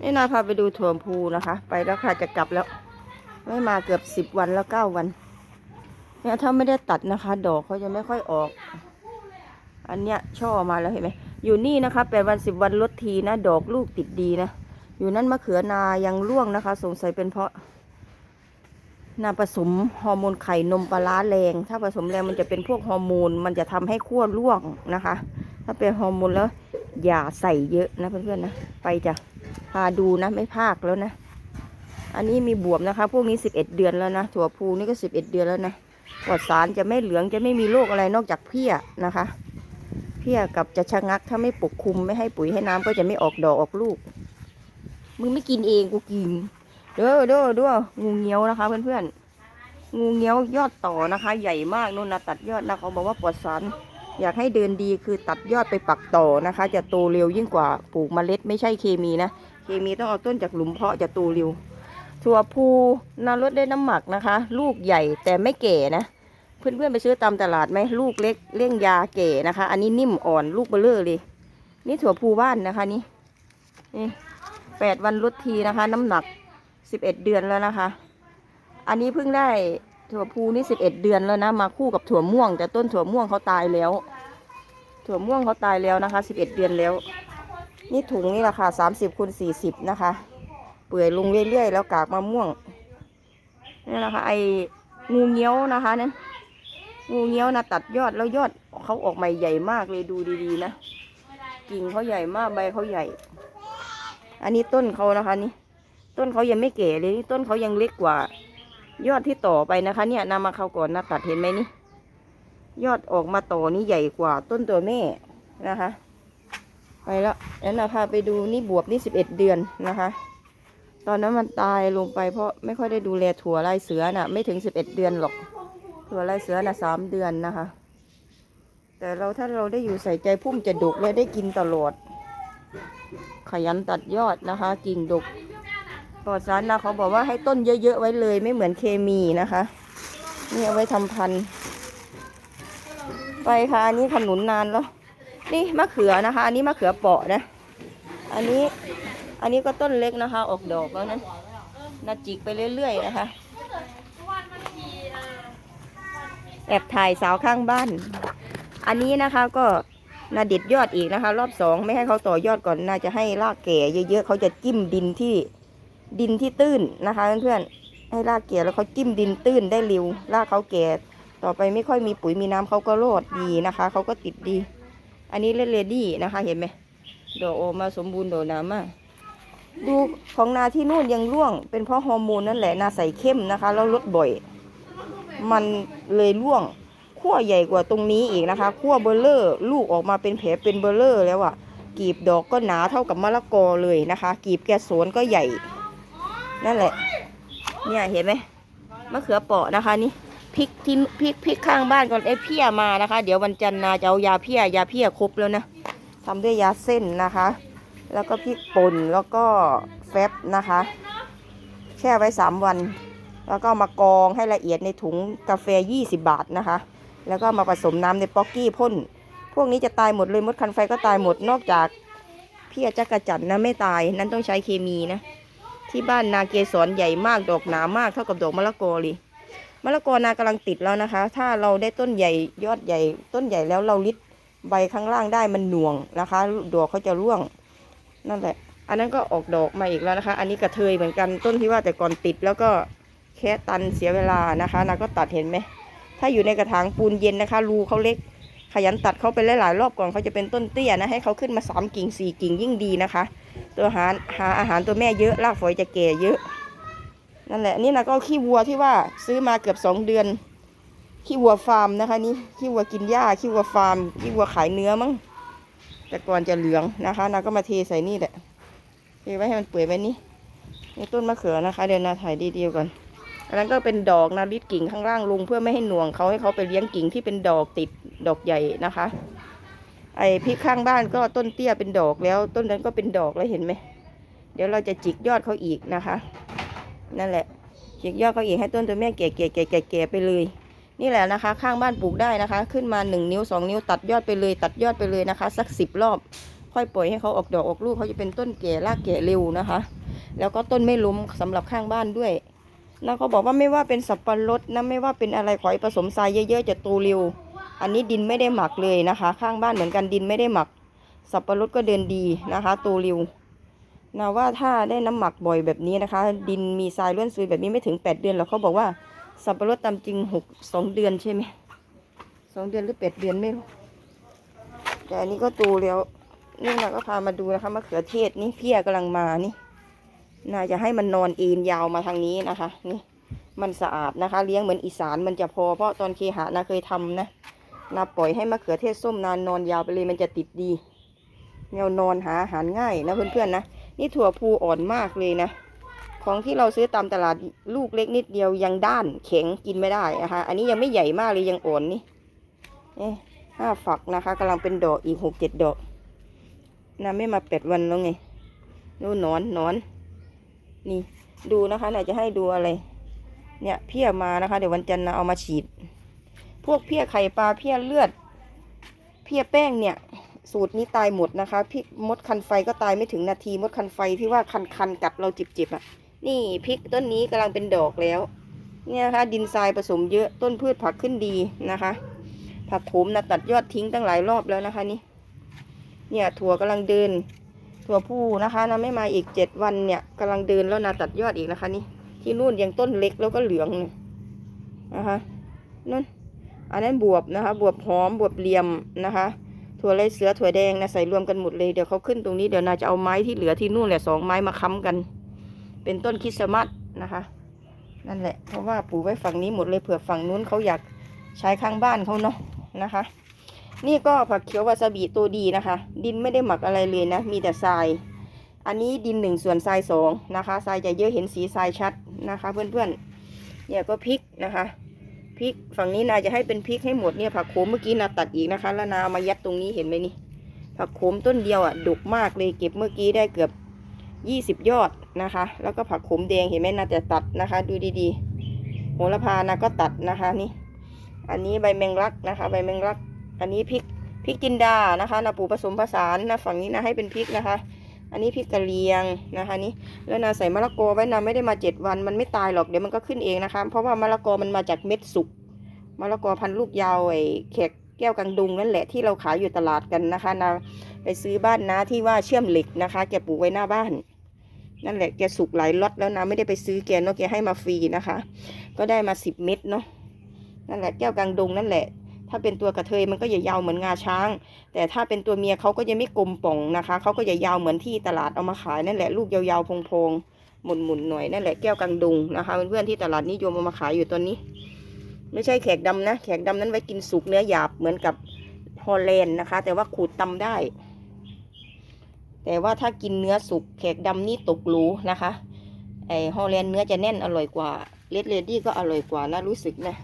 นี่นาพาไปดูถั่วพูนะคะ ไปแล้วค่ะจะกลับแล้ว ไม่มาเกือบสิบวันแล้วเก้าวัน เนี่ยถ้าไม่ได้ตัดนะคะ ดอกเขาจะไม่ค่อยออก อันเนี้ยช่อมาแล้วเห็นไหมอยู่นี่นะคะแปดวันสิบวันลดทีนะ ดอกลูกติดดีนะ อยู่นั่นมะเขือนายังร่วงนะคะ สงสัยเป็นเพราะ นาผสมฮอร์โมนไข่นมปลาร้าแรง ถ้าผสมแรงมันจะเป็นพวกฮอร์โมน มันจะทำให้ขั้วร่วงนะคะ ถ้าเป็นฮอร์โมนแล้ว อย่าใส่เยอะนะเพื่อนๆนะ ไปจ้ะ พาดูนะไม่พากแล้วนะ อันนี้มีบวบนะคะ พวกนี้สิบเอ็ดเดือนแล้วนะถั่วพูนี่ก็สิบเอ็ดเดือนแล้วนะปลอดสารจะไม่เหลืองจะไม่มีโรคอะไรนอกจากเพี้ยนะคะ เพี้ยกับจะชะงักถ้าไม่ปกคลุมไม่ให้ปุ๋ยให้น้ำก็จะไม่ออกดอกออกลูก มึงไม่กินเองกูกิน เด้อเด้อเด้องูเงี้ยวนะคะ เพื่อนๆงูเงี้ยวยอดต่อนะคะ ใหญ่มากนู่นนะตัดยอดนะเขาบอกว่าปลอดสารอยากให้เดินดีคือตัดยอดไปปักต่อนะคะ จะโตเร็วยิ่งกว่าปลูกเมล็ดไม่ใช่เคมีนะ มีต้องเอาต้นจากหลุมเพาะจะโตเร็วถั่วพูนาลดได้น้ำหมักนะคะ ลูกใหญ่แต่ไม่แก่นะเพื่อนๆไปซื้อตามตลาดไหมลูกเล็กเลี่ยงยาแก่นะคะ อันนี้นิ่มอ่อนลูกเบลเลอร์เลย นี่ถั่วพูบ้านนะคะนี่นี่แปดวันลดทีนะคะ น้ำหนักสิบเอ็ดเดือนแล้วนะคะ อันนี้เพิ่งได้ถั่วพูนี่สิบเอ็ดเดือนแล้วนะมาคู่กับถั่วม่วง แต่ต้นถั่วม่วงเขาตายแล้ว ถั่วม่วงเขาตายแล้วนะคะสิบเอ็ดเดือนแล้ว นี่ถุงนี่ราคาสามสิบคูณสี่สิบนะคะ เปื่อยลงเรื่อยๆ แล้วกากมะม่วงนี่นะคะ ไอ้งูเงี้ยวนะคะนั้นงูเงี้ยวนะตัดยอดแล้วยอดเขาออกใหม่ใหญ่มากเลยดูดีๆนะกิ่งเขาใหญ่มากใบเขาใหญ่ อันนี้ต้นเขานะคะนี่ต้นเขายังไม่เก๋เลยนี่ต้นเขายังเล็กกว่า ยอดที่ต่อไปนะคะ เนี่ยนำมาเขาก่อนนะตัดเห็นไหมนี่ ยอดออกมาต่อนี่ใหญ่กว่าต้นตัวแม่นะคะ ไปแล้วแล้วนะพาไปดูนี่บวบนี่สิบเอ็ดเดือนนะคะ ตอนนั้นมันตายลงไปเพราะไม่ค่อยได้ดูแลถั่วลายเสือน่ะ ไม่ถึงสิบเอ็ดเดือนหรอก ถั่วลายเสือน่ะสามเดือนนะคะ แต่เราถ้าเราได้อยู่ใส่ใจพุ่มจะดกและได้กินตลอด ขยันตัดยอดนะคะ กิ่งดกปลอดสารนะเขาบอกว่าให้ต้นเยอะๆไว้เลยไม่เหมือนเคมีนะคะ นี่เอาไว้ทำพันธุ์ ไปค่ะอันนี้ขนุนนานแล้ว นี่มะเขือนะคะ อันนี้มะเขือเปราะนะ อันนี้อันนี้ก็ต้นเล็กนะคะ ออกดอกแล้วนั้นนาจิกไปเรื่อยๆนะคะ แอบถ่ายสาวข้างบ้าน อันนี้นะคะก็นาเด็ดยอดอีกนะคะ รอบสองไม่ให้เขาต่อยอดก่อนน่าจะให้รากแก่เยอะๆเขาจะจิ้มดินที่ดินที่ตื้นนะคะเพื่อนๆให้รากแก่แล้วเขาจิ้มดินตื้นได้เร็วรากเขาแก่ต่อไปไม่ค่อยมีปุ๋ยมีน้ำเขาก็โรดดีนะคะเขาก็ติดดี อันนี้เลดดี้นะคะ เห็นไหมดอกโออกมาสมบูรณ์โดดน้ำมากดูของนาที่นู่นยังร่วง เป็นเพราะฮอร์โมนนั่นแหละนาใส่เข้มนะคะ แล้วลดบ่อย มันเลยร่วงขั้วใหญ่กว่าตรงนี้อีกนะคะขั้วเบลเลอร์ ลูกออกมาเป็นแผลเป็นเบลเลอร์แล้วอะ่ะกีบดอกก็หนาเท่ากับมะละกอเลยนะคะ กีบแกสวนก็ใหญ่ นั่นแหละ เนี่ยเห็นไหมมะเขือเปาะนะคะนี่ พริกที่พริกพริกข้างบ้านก่อนไอ้เพี้ยมานะคะ เดี๋ยววันจันทร์นาจะเอายาเพี้ยยาเพี้ยครบแล้วนะทำด้วยยาเส้นนะคะ แล้วก็พริกป่นแล้วก็แฟบนะคะ แช่ไว้สามวัน แล้วก็มากรองให้ละเอียดในถุงกาแฟ 20 บาทนะคะ แล้วก็มาผสมน้ำในป๊อกกี้พ่น พวกนี้จะตายหมดเลยมดคันไฟก็ตายหมดนอกจากเพี่จักระจันนะไม่ตายนั้นต้องใช้เคมีนะที่บ้านนาเกสรใหญ่มากดอกหนามากเท่ากับดอกมะละกอเลย มะละกอนากำลังติดแล้วนะคะ ถ้าเราได้ต้นใหญ่ยอดใหญ่ ต้นใหญ่แล้วเราลิดใบข้างล่างได้มันหน่วงนะคะ ดอกเขาจะร่วง นั่นแหละ อันนั้นก็ออกดอกมาอีกแล้วนะคะ อันนี้กระเทยเหมือนกันต้นที่ว่าแต่ก่อนติดแล้วก็แค่ตันเสียเวลานะคะนาก็ตัดเห็นไหมถ้าอยู่ในกระถางปูนเย็นนะคะ รูเขาเล็ก ขยันตัดเขาไปหลายๆรอบก่อนเขาจะเป็นต้นเตี้ยนะให้เขาขึ้นมาสามกิ่งสี่กิ่งยิ่งดีนะคะ ตัวหาหาอาหารตัวแม่เยอะรากฝอยจะแก่เยอะ นั่นแหละนี่นะก็ขี้วัวที่ว่าซื้อมาเกือบสองเดือน ขี้วัวฟาร์มนะคะ นี่ขี้วัวกินหญ้าขี้วัวฟาร์มขี้วัวขายเนื้อมั้งแต่ก่อนจะเหลืองนะคะนาก็มาเทใส่นี่แหละเทไว้ให้มันเปื่อยไว้นี่นี่ต้นมะเขือนะคะ เดี๋ยวนาถ่ายดีๆก่อนอันนั้นก็เป็นดอกนาริดกิ่งข้างล่างลงเพื่อไม่ให้หน่วงเขาให้เขาไปเลี้ยงกิ่งที่เป็นดอกติดดอกใหญ่นะคะ ไอ้พริกข้างบ้านก็ต้นเตี้ยเป็นดอกแล้ว ต้นนั้นก็เป็นดอกแล้วเห็นไหมเดี๋ยวเราจะจิกยอดเขาอีกนะคะ นั่นแหละจิกยอดเขาอีกให้ต้นตัวแม่แก่ๆแก่ๆแก่ๆไปเลย นี่แหละนะคะ ข้างบ้านปลูกได้นะคะ ขึ้นมาหนึ่งนิ้วสองนิ้วตัดยอดไปเลย ตัดยอดไปเลยนะคะ สักสิบรอบ ค่อยปล่อยให้เขาออกดอกออกลูกเขาจะเป็นต้นแก่รากแก่เร็วนะคะ แล้วก็ต้นไม่ล้มสำหรับข้างบ้านด้วยนะเขาบอกว่าไม่ว่าเป็นสับปะรดนะไม่ว่าเป็นอะไรขอให้ผสมทรายเยอะๆจะโตเร็ว อันนี้ดินไม่ได้หมักเลยนะคะ ข้างบ้านเหมือนกันดินไม่ได้หมัก สับปะรดก็เดินดีนะคะโตเร็ว นะว่าถ้าได้น้ำหมักบ่อยแบบนี้นะคะ ดินมีทรายล้วนซุยแบบนี้ไม่ถึงแปดเดือนหรอกเขาบอกว่าสับปะรดตามจริงหกสองเดือนใช่ไหมสองเดือนหรือแปดเดือนไม่รู้แต่อันนี้ก็โตแล้วนี่นะก็พามาดูนะคะมะเขือเทศนี่เพี้ยกำลังมานี่น่าจะให้มันนอนเอ็นยาวมาทางนี้นะคะ นี่ มันสะอาดนะคะ เลี้ยงเหมือนอีสานมันจะพอเพราะตอนเคหะนะเคยทำนะนาปล่อยให้มะเขือเทศส้มนานนอนยาวไปเลยมันจะติดดีแนวนอนหาอาหารง่ายนะเพื่อนๆนะ นี่ถั่วพูอ่อนมากเลยนะ ของที่เราซื้อตามตลาดลูกเล็กนิดเดียวยังด้านแข็งกินไม่ได้นะคะ อันนี้ยังไม่ใหญ่มากเลยยังอ่อนนี่เอ๊ะห้าฝักนะคะกำลังเป็นดอกอีกหกเจ็ดดอกนะไม่มาแปดวันแล้วไงนู่นหนอนหนอน นี่ดูนะคะไหนจะให้ดูอะไร เนี่ยเพี้ยมานะคะ เดี๋ยววันจันทร์นะเอามาฉีด พวกเพี้ยไข่ปลาเพี้ยเลือด เพี้ยแป้งเนี่ย สูตรนี้ตายหมดนะคะพี่มดคันไฟก็ตายไม่ถึงนาทีมดคันไฟที่ว่าคันคันๆกัดเราจิบจิบอะ นี่พริกต้นนี้กำลังเป็นดอกแล้ว เนี่ยนะคะดินทรายผสมเยอะต้นพืชผักขึ้นดีนะคะ ผักโขมนะตัดยอดทิ้งตั้งหลายรอบแล้วนะคะนี่ เนี่ยถั่วกำลังเดิน ถั่วผู้นะคะนะไม่มาอีกเจ็ดวันเนี่ยกำลังเดินแล้วนะตัดยอดอีกนะคะนี่ ที่นู่นยังต้นเล็กแล้วก็เหลืองเนี่ยนะคะนั่นอันนั้นบวบนะคะ บวบหอมบวบเหลี่ยมนะคะ ถั่วไรเสือถั่วแดงนะใส่รวมกันหมดเลยเดี๋ยวเขาขึ้นตรงนี้เดี๋ยวนาจะเอาไม้ที่เหลือที่นู่นแหละสองไม้มาค้ำกัน เป็นต้นคริสต์มาสนะคะ นั่นแหละ เพราะว่าปลูกไว้ฝั่งนี้หมดเลยเผื่อฝั่งนู้นเขาอยากใช้ข้างบ้านเขาเนาะนะคะ นี่ก็ผักเขียววาซาบิตัวดีนะคะ ดินไม่ได้หมักอะไรเลยนะ มีแต่ทราย อันนี้ดินหนึ่งส่วนทรายสองนะคะทรายจะเยอะเห็นสีทรายชัดนะคะ เพื่อนๆเนี่ยก็พริกนะคะ พริก ฝั่งนี้นาจะให้เป็นพริกให้หมดเนี่ยผักโขมเมื่อกี้นาตัดอีกนะคะ แล้วนามายัดตรงนี้เห็นไหมนี่ ผักโขมต้นเดียวอะดกมากเลยเก็บเมื่อกี้ได้เกือบยี่สิบยอดนะคะ แล้วก็ผักโขมแดงเห็นไหมนาจะตัดนะคะ ดูดีๆโหระพานาก็ตัดนะคะนี่ อันนี้ใบแมงลักนะคะ ใบแมงลัก อันนี้พริกพริกจินดานะคะนาปลูกผสมผสานนะฝั่งนี้นะให้เป็นพริกนะคะ อันนี้พริกกะเหรียงนะคะนี่แล้วนาใส่มะละกอไว้นาไม่ได้มาเจ็ดวันมันไม่ตายหรอกเดี๋ยวมันก็ขึ้นเองนะคะ เพราะว่ามะละกอมันมาจากเม็ดสุกมะละกอพันลูกยาวไอ้แขกแก้วกังดุงนั่นแหละที่เราขายอยู่ตลาดกันนะคะนาไปซื้อบ้านนาที่ว่าเชื่อมเหล็กนะคะ แกปลูกไว้หน้าบ้าน นั่นแหละแกสุกหลายล็อตแล้วนะไม่ได้ไปซื้อแกเนาะแกให้มาฟรีนะคะ ก็ได้มาสิบเม็ดเนาะนั่นแหละแก้วกังดุงนั่นแหละ ถ้าเป็นตัวกระเทยมันก็จะยาวเหมือนงาช้าง แต่ถ้าเป็นตัวเมียเขาก็จะไม่กลมป่องนะคะเขาก็จะยาวเหมือนที่ตลาดเอามาขายนั่นแหละลูกยาวๆพงๆหมุนๆหน่อยนั่นแหละแก้วกังดุงนะคะเพื่อนๆที่ตลาดนิยมเอามาขายอยู่ตอนนี้ ไม่ใช่แขกดำนะ แขกดำนั้นไว้กินสุกเนื้อหยาบเหมือนกับฮอลแลนด์นะคะ แต่ว่าขูดตำได้ แต่ว่าถ้ากินเนื้อสุกแขกดำนี่ตกหรูนะคะไอฮอลแลนด์เนื้อจะแน่นอร่อยกว่าเลดเลดี้ก็อร่อยกว่านะรู้สึกนะ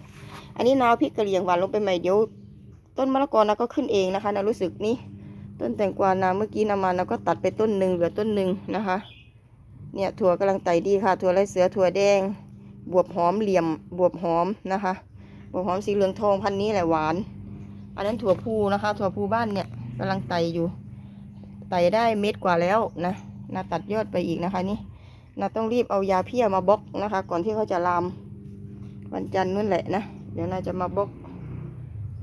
อันนี้นาวพริกกระเหรี่ยงหวานลงไปใหม่เดี๋ยว ต้นมะละกอนะก็ขึ้นเองนะคะนะรู้สึกนี่ต้นแตงกวานาเมื่อกี้นามานะก็ตัดไปต้นหนึ่งเหลือต้นหนึ่งนะคะ เนี่ยถั่วกำลังไต่ดีค่ะ ถั่วไรเสือถั่วแดง บวบหอมเหลี่ยม บวบหอมนะคะ บวบหอมสีเหลืองทองพันนี้แหละหวาน อันนั้นถั่วพูนะคะ ถั่วพูบ้านเนี่ยกำลังไต่อยู่ไต่ได้เม็ดกว่าแล้วนะนาตัดยอดไปอีกนะคะนี่นาต้องรีบเอายาเพี้ยมาบล็อกนะคะ ก่อนที่เขาจะลามวันจันทร์นู่นแหละนะ เดี๋ยวนาจะมาบล็อก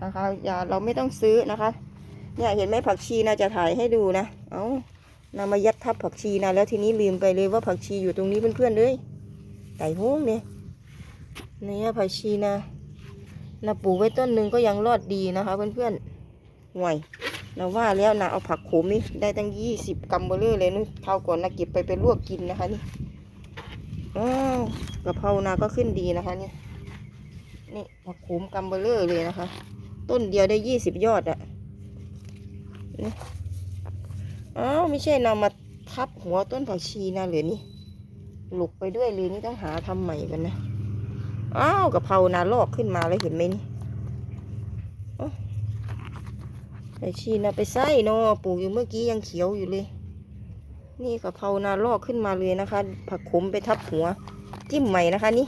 นะคะอย่าเราไม่ต้องซื้อนะคะ เนี่ยเห็นไหมผักชีนาจะถ่ายให้ดูนะ เอานามายัดทับผักชีนะแล้วทีนี้ลืมไปเลยว่าผักชีอยู่ตรงนี้เพื่อนๆเลยไก่ห้งเนี่ยเนี่ยผักชีนะนาปลูกไว้ต้นหนึ่งก็ยังรอดดีนะคะเพื่อนๆห่วยนาว่าแล้วนะเอาผักโขมนี่ได้ตั้งยี่สิบกรัมเบอร์เลอร์เลยนู่นเท่าก่อนนะเก็บไปไปลวกกินนะคะนี่อ้าวกะเพรานาก็ขึ้นดีนะคะเนี่ย นี่ผักโขมกัมเบอร์เลอร์เลยนะคะ ต้นเดียวได้ยี่สิบยอดอะนี่อ้าวไม่ใช่นำมาทับหัวต้นผักชีนะเหรือนี่หลุกไปด้วยเลยนี่ต้องหาทำใหม่กันนะอ้าวกะเพรานาลอกขึ้นมาแล้วเห็นไหมนี่อ้าวผักชีนาไปไส้เนาะปลูกอยู่เมื่อกี้ยังเขียวอยู่เลย นี่กะเพรานาลอกขึ้นมาเลยนะคะ ผักขมไปทับหัว จิ้มใหม่นะคะนี่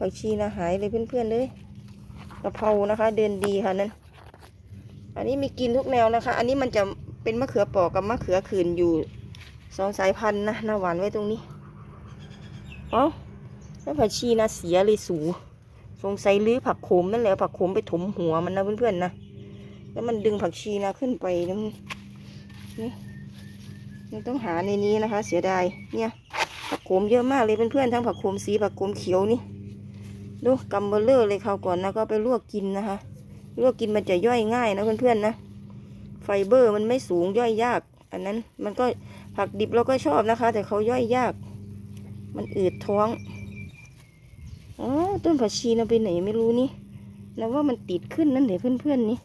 ผักชีนะหายเลยเพื่อนๆเลยกะเพรานะคะ เดินดีค่ะนั่นอันนี้มีกินทุกแนวนะคะ อันนี้มันจะเป็นมะเขือปอกกับมะเขือขืนอยู่สองสายพันธุ์นะนาหวานไว้ตรงนี้เอ้าแล้วผักชีนะเสียเลยสูสงสัยลื้อผักโขมนั่นแหละผักโขมไปถมหัวมันนะเพื่อนๆนะแล้วมันดึงผักชีนะขึ้นไปนะมันนี่มันต้องหาในนี้นะคะ เสียดายเนี่ยผักโขมเยอะมากเลยเพื่อนๆทั้งผักโขมสีผักโขมเขียวนี่ ดูกัมเบอร์เลอร์เลยคราก่อนนะก็ไปลวกกินนะคะ ลวกกินมันจะย่อยง่ายนะเพื่อนๆนะไฟเบอร์มันไม่สูงย่อยยาก อันนั้นมันก็ผักดิบเราก็ชอบนะคะ แต่เขาย่อยยาก มันอืดท้องอ๋อต้นผักชีนะไปไหนไม่รู้นี่นะว่ามันติดขึ้นนั่นเดี๋ยวเพื่อนๆนี่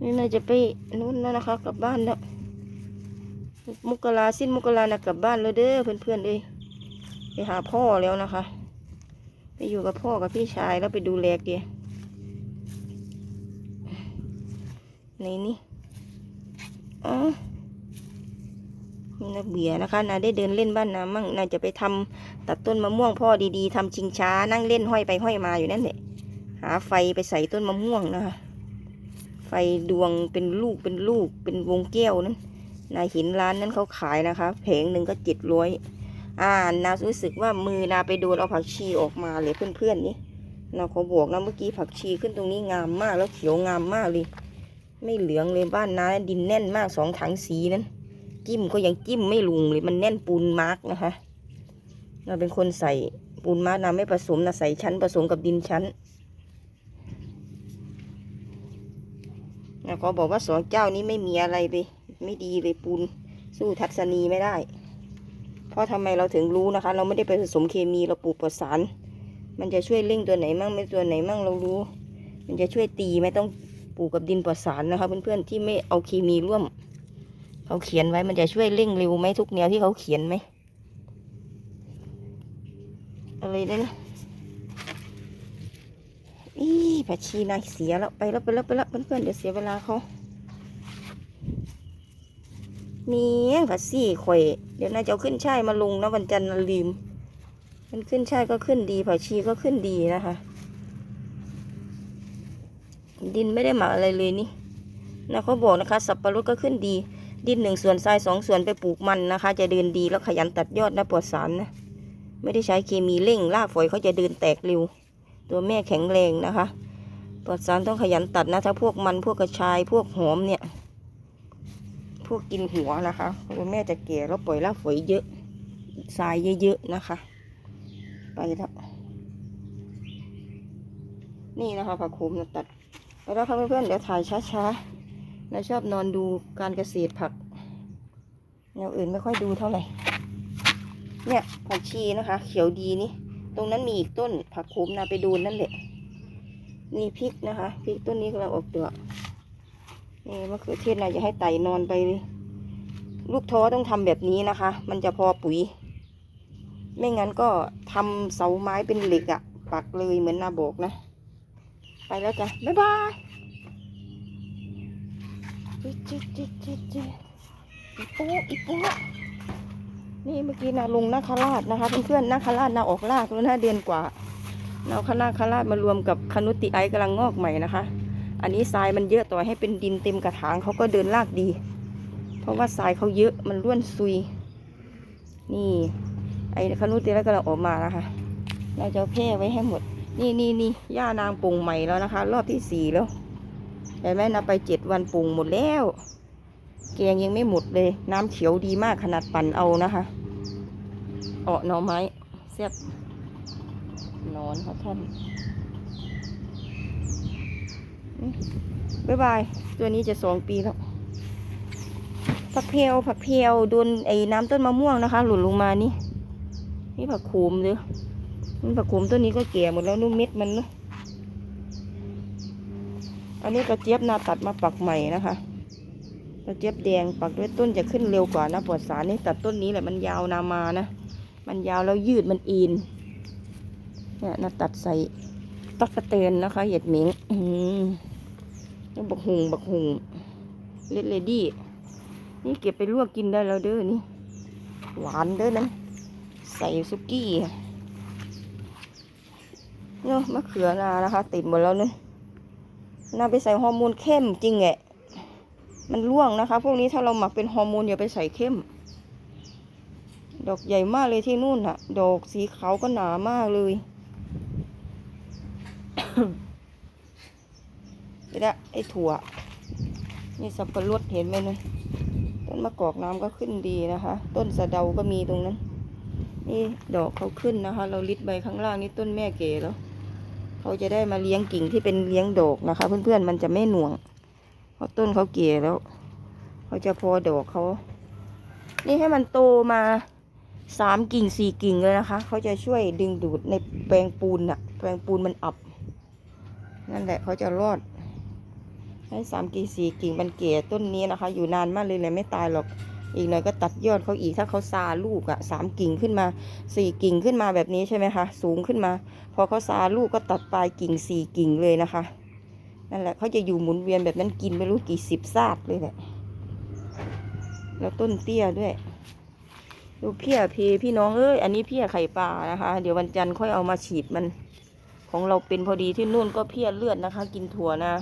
นี่น่าจะไปนู้นแล้วนะคะ กลับบ้านแล้วมุกราสิ้นมุกรานะกลับบ้านแล้วเด้อเพื่อนๆเลยไปหาพ่อแล้วนะคะ ไปอยู่กับพ่อกับพี่ชายแล้วไปดูแลแกในนี่อ๋อนี่นักเบียนะคะนาได้เดินเล่นบ้านนามั่งนาจะไปทำตัดต้นมะม่วงพ่อดีๆทำชิงช้านั่งเล่นห้อยไปห้อยมาอยู่นั่นแหละหาไฟไปใส่ต้นมะม่วงนะคะไฟดวงเป็นลูกเป็นลูกเป็นวงแก้วนั้นนาเห็นร้านนั้นเขาขายนะคะ แผงหนึ่งก็เจ็ดร้อย อ่านารู้สึกว่ามือนาไปโดนเอาผักชีออกมาเลยเพื่อนๆนี่นาขอบอกนะเมื่อกี้ผักชีขึ้นตรงนี้งามมากแล้วเขียวงามมากเลย ไม่เหลืองเลยบ้านนาดินแน่นมากสองถังสีนั้น จิ้มก็ยังจิ้มไม่ลุงเลยมันแน่นปูนมาร์กนะคะเราเป็นคนใส่ปูนมาร์กนาไม่ผสมนะใส่ชั้นผสมกับดินชั้นนะขอบอกว่าสองเจ้านี้ไม่มีอะไรไป ไม่ดีเลยปูนสู้ทัศนีไม่ได้ เพราะทำไมเราถึงรู้นะคะ เราไม่ได้ไปผสมเคมีเราปลูกปลอดสารมันจะช่วยเร่งตัวไหนมั่งไม่ตัวไหนมั่งเรารู้ มันจะช่วยตีไม่ต้องปลูกกับดินปลอดสารนะคะเพื่อนๆที่ไม่เอาเคมีร่วมเขาเขียนไว้มันจะช่วยเร่งเร็วไหมทุกแนวที่เขาเขียนไหมอะไรนะเลยอีผักชีนายเสียแล้วไปแล้วไปแล้วไปแล้วเพื่อนๆเดี๋ยวเสียเวลาเขา มีผัดซี่ข่อย เดี๋ยวน่าจะเอาขึ้นช่ายมาลงนะวันจันทร์ลืม มันขึ้นช่ายก็ขึ้นดีผักชีก็ขึ้นดีนะคะ ดินไม่ได้หมักอะไรเลยนี่นะเขาบอกนะคะ สับปะรดก็ขึ้นดี ดินหนึ่งส่วนทรายสองส่วนไปปลูกมันนะคะ จะเดินดีแล้วขยันตัดยอดนะปลอดสารนะ ไม่ได้ใช้เคมีเร่งรากฝอยเขาจะเดินแตกเร็ว ตัวแม่แข็งแรงนะคะปลอดสารต้องขยันตัดนะถ้าพวกมันพวกกระชายพวกหอมเนี่ย พวกกินหัวนะคะคุณแม่จะแก่แล้วปล่อยรากฝอยเยอะทรายเยอะๆนะคะ ไปแล้วนี่นะคะผักโขมตัดไปแล้วค่ะเพื่อนๆเดี๋ยวถ่ายช้าๆแล้วชอบนอนดูการเกษตรผักแนวอื่นไม่ค่อยดูเท่าไหร่เนี่ยผักชีนะคะ เขียวดีนี่ ตรงนั้นมีอีกต้นผักโขมนะไปดูนั่นแหละนี่พริกนะคะพริกต้นนี้กำลังออกดอก นี่มะเขือเทศนะอย่าให้ไต่นอนไป ลูกท้อต้องทำแบบนี้นะคะ มันจะพอปุ๋ย ไม่งั้นก็ทำเสาไม้เป็นเหล็กอะปักเลยเหมือนนาโบกนะ ไปแล้วจ้ะ บ๊ายบายจิ๊ดจิ๊ดจิ๊ดจิ๊ดจิ๊ดอีปูอีปูนี่เมื่อกี้นาลงนาคาราชนะคะเพื่อนๆนาคาราชนาออกลากแล้วนาเดือนกว่านาคานาคาราชมารวมกับคานุติไอกำลังงอกใหม่นะคะ อันนี้ทรายมันเยอะต่อให้เป็นดินเต็มกระถางเขาก็เดินลากดี เพราะว่าทรายเขาเยอะมันร่วนซุย นี่ ไอ้คานุติไอซ์กำลังออกมานะคะ เราจะเอาแพร่ไว้ให้หมด นี่นี่นี่ย่านางปลูงใหม่แล้วนะคะ รอบที่สี่แล้วเห็นไหมนับไปเจ็ดวันปลูงหมดแล้วแกงยังไม่หมดเลย น้ำเขียวดีมากขนาดปั่นเอานะคะเออหน่อไม้เสียบนอนค่ะท่าน บ๊ายบาย ตัวนี้จะสองปีแล้วผักเพลวผักเพลวโดนไอ้น้ำต้นมะม่วงนะคะ หล่นลงมานี่ นี่ผักขมเลยนี่ผักขมต้นนี้ก็แก่หมดแล้วนุ่มเม็ดมันเนอะอันนี้กระเจี๊ยบนาตัดมาปักใหม่นะคะกระเจี๊ยบแดงปักด้วยต้นจะขึ้นเร็วกว่านะปลอดสารนี่ตัดต้นนี้แหละมันยาวนามานะ มันยาวแล้วยืดมันอีนเนี่ยนาตัดใส่ ตักกะเตนนะคะ เห็ดหมิงอืมนี่บักหุงบักหุงเลดเลดี้นี่เก็บไปลวกกินได้แล้วเด้อนี่ หวานเด้อนั้นใส่ซุกี้เนาะมะเขือนานะคะ ติดหมดแล้วเนาะน่าไปใส่ฮอร์โมนเข้มจริงแหละมันร่วงนะคะ พวกนี้ถ้าเราหมักเป็นฮอร์โมนอย่าไปใส่เข้ม ดอกใหญ่มากเลยที่นู่นน่ะดอกสีขาวก็หนามากเลย นี่แหละไอ้ถั่ว นี่สับปะรดเห็นไหมเนี่ยต้นมะกอกน้ำก็ขึ้นดีนะคะ ต้นสะเดาก็มีตรงนั้น นี่ดอกเขาขึ้นนะคะ เราลิดใบข้างล่างนี่ต้นแม่เก๋แล้วเขาจะได้มาเลี้ยงกิ่งที่เป็นเลี้ยงดอกนะคะ เพื่อนๆมันจะไม่หน่วง เพราะต้นเขาเก๋แล้วเขาจะพอดอกเขา นี่ให้มันโตมาสามกิ่งสี่กิ่งเลยนะคะ เขาจะช่วยดึงดูดในแปลงปูนน่ะแปลงปูนมันอับ นั่นแหละเขาจะรอด ให้สามกิ่งสี่กิ่งมันเก๋ต้นนี้นะคะ อยู่นานมากเลยเลยไม่ตายหรอก อีกหน่อยก็ตัดยอดเขาอีกถ้าเขาซาลูกอะ่ะสามกิ่งขึ้นมาสี่กิ่งขึ้นมาแบบนี้ใช่ไหมคะ สูงขึ้นมา พอเขาซาลูกก็ตัดปลายกิ่งสี่กิ่งเลยนะคะ นั่นแหละเขาจะอยู่หมุนเวียนแบบนั้นกินไม่รู้กี่สิบซากเลยแหละแล้วต้นเตี้ยด้วยดูเพี้ยเพพี่น้องเอ้ยอันนี้เพี้ยไข่ปลานะคะ เดี๋ยววันจันทร์ค่อยเอามาฉีดมัน ของเราเป็นพอดีที่นู่นก็เพี้ยเลือดนะคะ กินถั่วนะ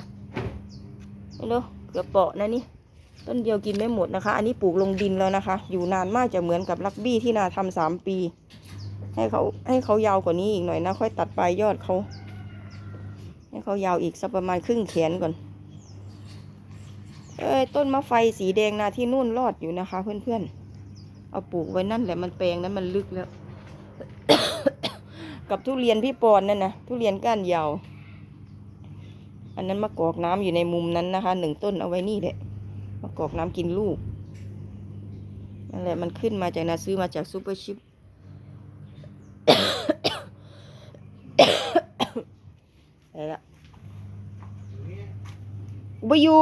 ไม่รู้เกือบเปาะนะนี่ต้นเดียวกินไม่หมดนะคะ อันนี้ปลูกลงดินแล้วนะคะ อยู่นานมากจะเหมือนกับลักบี้ที่นาทำสามปี ให้เขาให้เขายาวกว่านี้อีกหน่อยนะ ค่อยตัดปลายยอดเขา ให้เขายาวอีกสักประมาณครึ่งแขนก่อน เอ้ยต้นมะไฟสีแดงนาที่นู่นรอดอยู่นะคะ เพื่อนๆ เอาปลูกไว้นั่นแหละมันแปลงนั้นมันลึกแล้ว กับทุเรียนพี่ปอนนั่นนะทุเรียนก้านยาวอันนั้นมะกอกน้ำอยู่ในมุมนั้นนะคะหนึ่งต้นเอาไว้นี่แหละมะกอกน้ำกินลูกนั่นแหละมันขึ้นมาจากนาซื้อมาจากซูเปอร์ชิปอะไรละบอยู่